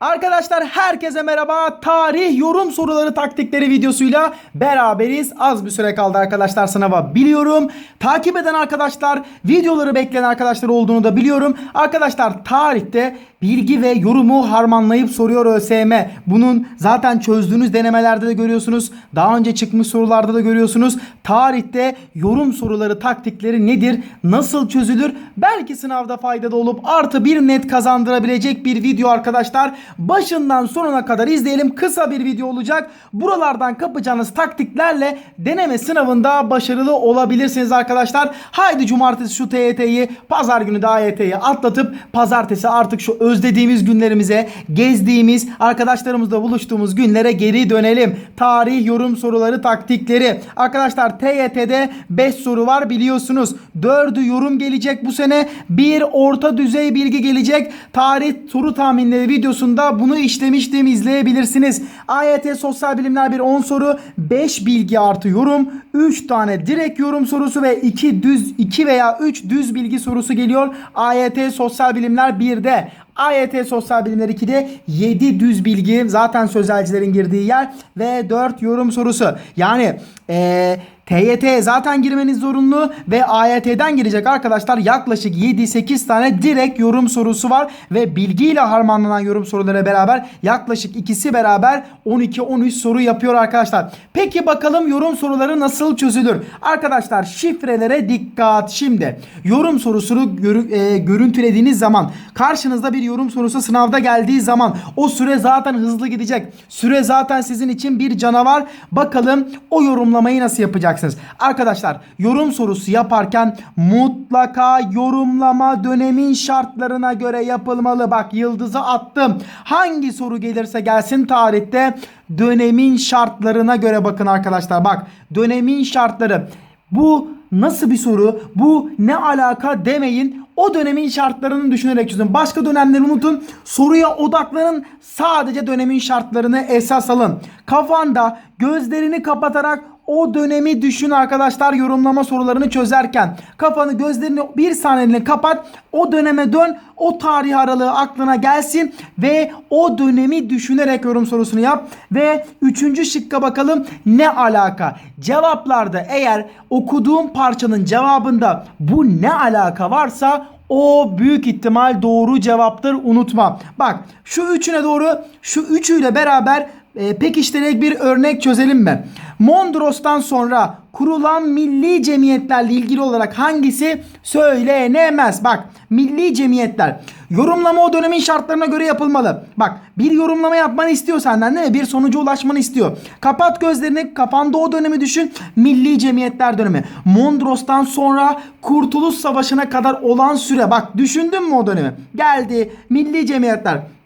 Arkadaşlar herkese merhaba. Tarih yorum soruları taktikleri videosuyla beraberiz. Az bir süre kaldı arkadaşlar sınava biliyorum. Takip eden arkadaşlar, videoları bekleyen arkadaşlar olduğunu da biliyorum. Arkadaşlar tarihte bilgi ve yorumu harmanlayıp soruyor ÖSYM. Bunun zaten çözdüğünüz denemelerde de görüyorsunuz. Daha önce çıkmış sorularda da görüyorsunuz. Tarihte yorum soruları taktikleri nedir? Nasıl çözülür? Belki sınavda faydalı olup artı bir net kazandırabilecek bir video arkadaşlar. Başından sonuna kadar izleyelim. Kısa bir video olacak. Buralardan kapacağınız taktiklerle deneme sınavında başarılı olabilirsiniz arkadaşlar. Haydi cumartesi şu TYT'yi, pazar günü de AYT'yi atlatıp pazartesi artık şu özlediğimiz günlerimize, gezdiğimiz, arkadaşlarımızla buluştuğumuz günlere geri dönelim. Tarih yorum soruları taktikleri. Arkadaşlar TYT'de 5 soru var biliyorsunuz. 4'ü yorum gelecek bu sene. Bir orta düzey bilgi gelecek. Tarih soru tahminleri videosunda bunu işlemiştim izleyebilirsiniz. AYT Sosyal Bilimler bir 10 soru, 5 bilgi artı yorum, 3 tane direkt yorum sorusu ve 2 düz 2 veya 3 düz bilgi sorusu geliyor. AYT Sosyal Bilimler 1'de. AYT Sosyal Bilimler 2'de 7 düz bilgi zaten sözelcilerin girdiği yer ve 4 yorum sorusu. Yani eee TYT zaten girmeniz zorunlu ve AYT'den girecek arkadaşlar yaklaşık 7-8 tane direkt yorum sorusu var ve bilgiyle harmanlanan yorum soruları beraber yaklaşık ikisi beraber 12-13 soru yapıyor arkadaşlar. Peki bakalım yorum soruları nasıl çözülür? Arkadaşlar şifrelere dikkat. Şimdi yorum sorusunu görü- e, görüntülediğiniz zaman karşınızda bir yorum sorusu sınavda geldiği zaman o süre zaten hızlı gidecek. Süre zaten sizin için bir canavar. Bakalım o yorumlamayı nasıl yapacaksınız? Arkadaşlar yorum sorusu yaparken mutlaka yorumlama dönemin şartlarına göre yapılmalı. Bak yıldızı attım. Hangi soru gelirse gelsin tarihte dönemin şartlarına göre bakın arkadaşlar. Bak dönemin şartları. Bu nasıl bir soru? Bu ne alaka demeyin. O dönemin şartlarını düşünerek çözün. Başka dönemleri unutun. Soruya odaklanın. Sadece dönemin şartlarını esas alın. Kafanda gözlerini kapatarak o dönemi düşün arkadaşlar yorumlama sorularını çözerken. Kafanı gözlerini bir saniyeliğine kapat. O döneme dön. O tarih aralığı aklına gelsin ve o dönemi düşünerek yorum sorusunu yap. Ve üçüncü şıkka bakalım ne alaka? Cevaplarda eğer okuduğum parçanın cevabında bu ne alaka varsa o büyük ihtimal doğru cevaptır unutma. Bak şu üçüne doğru şu üçüyle beraber e, pekiştirerek bir örnek çözelim mi? Mondros'tan sonra kurulan milli cemiyetlerle ilgili olarak hangisi söylenemez? Bak milli cemiyetler yorumlama o dönemin şartlarına göre yapılmalı. Bak bir yorumlama yapmanı istiyor senden değil mi? Bir sonuca ulaşmanı istiyor. Kapat gözlerini kafanda o dönemi düşün. Milli cemiyetler dönemi. Mondros'tan sonra Kurtuluş Savaşı'na kadar olan süre. Bak düşündün mü o dönemi? Geldi milli cemiyetler.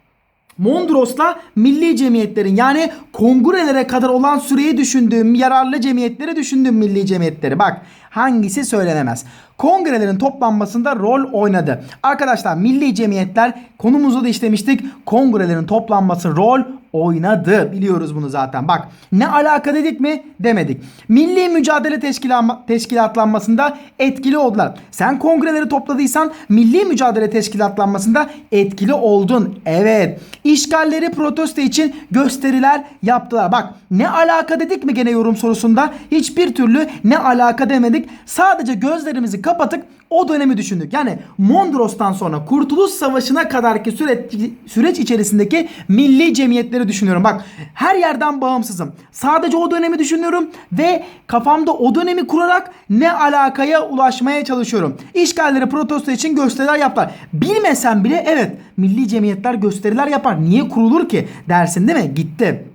Mondros'la milli cemiyetlerin yani kongrelere kadar olan süreyi düşündüğüm yararlı cemiyetleri düşündüğüm milli cemiyetleri. Bak hangisi söylenemez. Kongrelerin toplanmasında rol oynadı. Arkadaşlar milli cemiyetler konumuzu da işlemiştik. Kongrelerin toplanması rol oynadı. Biliyoruz bunu zaten. Bak ne alaka dedik mi? Demedik. Milli mücadele teşkilatlanmasında etkili oldular. Sen kongreleri topladıysan milli mücadele teşkilatlanmasında etkili oldun. Evet. İşgalleri protesto için gösteriler yaptılar. Bak ne alaka dedik mi gene yorum sorusunda? Hiçbir türlü ne alaka demedik. Sadece gözlerimizi kapatıp o dönemi düşündük. Yani Mondros'tan sonra Kurtuluş Savaşı'na kadarki süreç, süreç içerisindeki milli cemiyetleri düşünüyorum. Bak her yerden bağımsızım. Sadece o dönemi düşünüyorum ve kafamda o dönemi kurarak ne alakaya ulaşmaya çalışıyorum. İşgalleri protesto için gösteriler yaptılar. Bilmesem bile evet milli cemiyetler gösteriler yapar. Niye kurulur ki dersin değil mi? Gitti.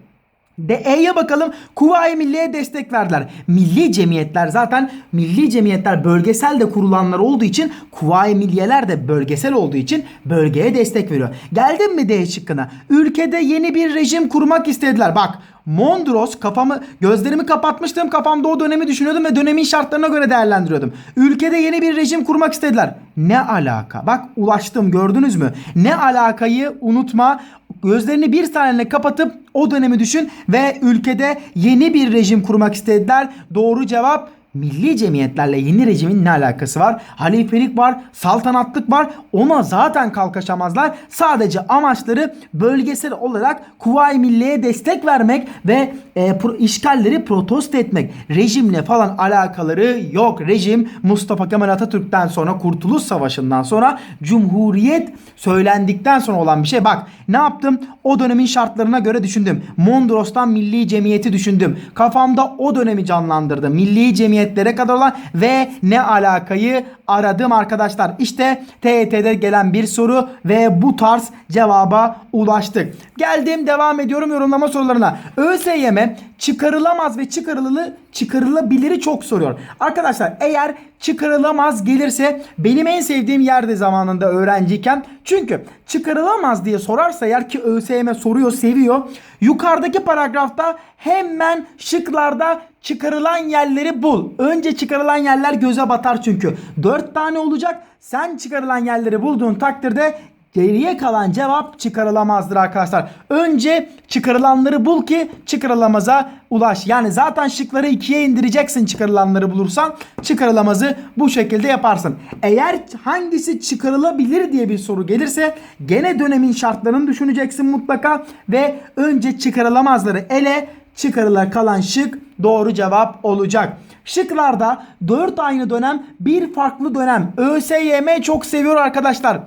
De E'ye bakalım. Kuvayi Milliye'ye destek verdiler. Milli cemiyetler zaten milli cemiyetler bölgesel de kurulanlar olduğu için Kuvayi Milliyeler de bölgesel olduğu için bölgeye destek veriyor. Geldin mi D şıkkına? Ülkede yeni bir rejim kurmak istediler. Bak Mondros kafamı gözlerimi kapatmıştım. Kafamda o dönemi düşünüyordum ve dönemin şartlarına göre değerlendiriyordum. Ülkede yeni bir rejim kurmak istediler. Ne alaka? Bak ulaştım gördünüz mü? Ne alakayı unutma. Gözlerini bir saniye kapatıp o dönemi düşün ve ülkede yeni bir rejim kurmak istediler. Doğru cevap milli cemiyetlerle yeni rejimin ne alakası var? Halifelik var, saltanatlık var. Ona zaten kalkaşamazlar. Sadece amaçları bölgesel olarak Kuvayi Milliye'ye destek vermek ve e, pro- işgalleri protesto etmek. Rejimle falan alakaları yok. Rejim Mustafa Kemal Atatürk'ten sonra Kurtuluş Savaşı'ndan sonra Cumhuriyet söylendikten sonra olan bir şey. Bak ne yaptım? O dönemin şartlarına göre düşündüm. Mondros'tan Milli Cemiyeti düşündüm. Kafamda o dönemi canlandırdım. Milli cemiyetlere kadar olan ve ne alakayı aradım arkadaşlar. İşte TYT'de gelen bir soru ve bu tarz cevaba ulaştık. Geldim devam ediyorum yorumlama sorularına. ÖSYM çıkarılamaz ve çıkarılı çıkarılabiliri çok soruyor. Arkadaşlar eğer çıkarılamaz gelirse benim en sevdiğim yerde zamanında öğrenciyken çünkü çıkarılamaz diye sorarsa eğer ki ÖSYM soruyor seviyor. Yukarıdaki paragrafta hemen şıklarda çıkarılan yerleri bul. Önce çıkarılan yerler göze batar çünkü. 4 tane olacak. Sen çıkarılan yerleri bulduğun takdirde Geriye kalan cevap çıkarılamazdır arkadaşlar. Önce çıkarılanları bul ki çıkarılamaza ulaş. Yani zaten şıkları ikiye indireceksin çıkarılanları bulursan. Çıkarılamazı bu şekilde yaparsın. Eğer hangisi çıkarılabilir diye bir soru gelirse gene dönemin şartlarını düşüneceksin mutlaka. Ve önce çıkarılamazları ele çıkarıla kalan şık doğru cevap olacak. Şıklarda 4 aynı dönem bir farklı dönem. ÖSYM çok seviyor arkadaşlar.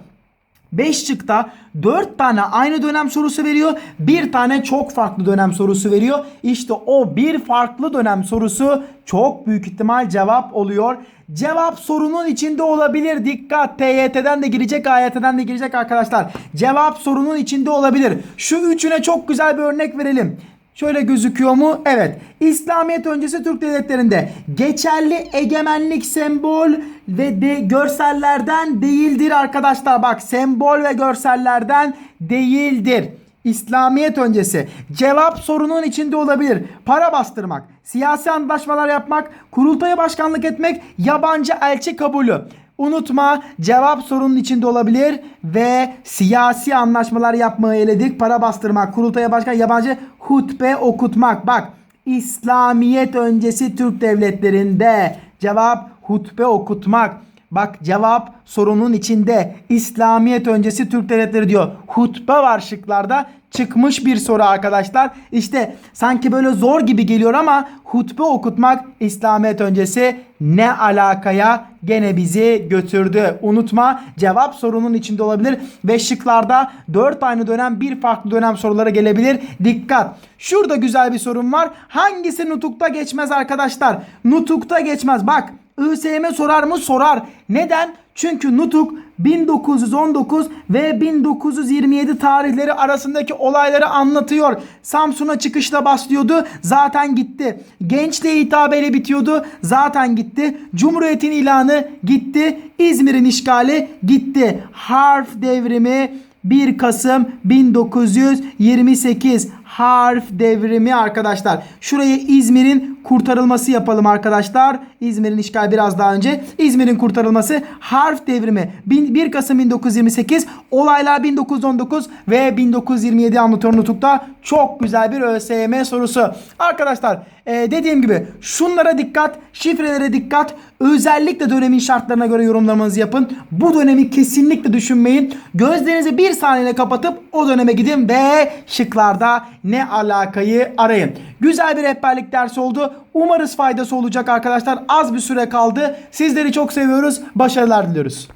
5 şıkta 4 tane aynı dönem sorusu veriyor. Bir tane çok farklı dönem sorusu veriyor. İşte o bir farklı dönem sorusu çok büyük ihtimal cevap oluyor. Cevap sorunun içinde olabilir. Dikkat TYT'den de girecek AYT'den de girecek arkadaşlar. Cevap sorunun içinde olabilir. Şu üçüne çok güzel bir örnek verelim. Şöyle gözüküyor mu? Evet. İslamiyet öncesi Türk devletlerinde geçerli egemenlik sembol ve de görsellerden değildir arkadaşlar. Bak sembol ve görsellerden değildir. İslamiyet öncesi. Cevap sorunun içinde olabilir. Para bastırmak, siyasi antlaşmalar yapmak, kurultaya başkanlık etmek, yabancı elçi kabulü. Unutma cevap sorunun içinde olabilir ve siyasi anlaşmalar yapmayı eledik. Para bastırmak, kurultaya başkan, yabancı hutbe okutmak. Bak İslamiyet öncesi Türk devletlerinde cevap hutbe okutmak. Bak cevap sorunun içinde İslamiyet öncesi Türk devletleri diyor. Hutbe var şıklarda çıkmış bir soru arkadaşlar. İşte sanki böyle zor gibi geliyor ama hutbe okutmak İslamiyet öncesi ne alakaya gene bizi götürdü. Unutma cevap sorunun içinde olabilir ve şıklarda 4 aynı dönem bir farklı dönem soruları gelebilir. Dikkat. Şurada güzel bir sorun var. Hangisi nutukta geçmez arkadaşlar? Nutukta geçmez. Bak ÖSYM sorar mı? Sorar. Neden? Çünkü Nutuk 1919 ve 1927 tarihleri arasındaki olayları anlatıyor. Samsun'a çıkışla başlıyordu. Zaten gitti. Gençliğe hitabeyle bitiyordu. Zaten gitti. Cumhuriyetin ilanı gitti. İzmir'in işgali gitti. Harf devrimi 1 Kasım 1928 harf devrimi arkadaşlar. Şuraya İzmir'in kurtarılması yapalım arkadaşlar. İzmir'in işgal biraz daha önce. İzmir'in kurtarılması harf devrimi 1 Kasım 1928 olaylar 1919 ve 1927 anlatıyor nutukta. Çok güzel bir ÖSYM sorusu. Arkadaşlar e, dediğim gibi şunlara dikkat, şifrelere dikkat. Özellikle dönemin şartlarına göre yorumlamanızı yapın. Bu dönemi kesinlikle düşünmeyin. Gözlerinizi bir saniye kapatıp o döneme gidin ve şıklarda ne alakayı arayın. Güzel bir rehberlik dersi oldu. Umarız faydası olacak arkadaşlar. Az bir süre kaldı. Sizleri çok seviyoruz. Başarılar diliyoruz.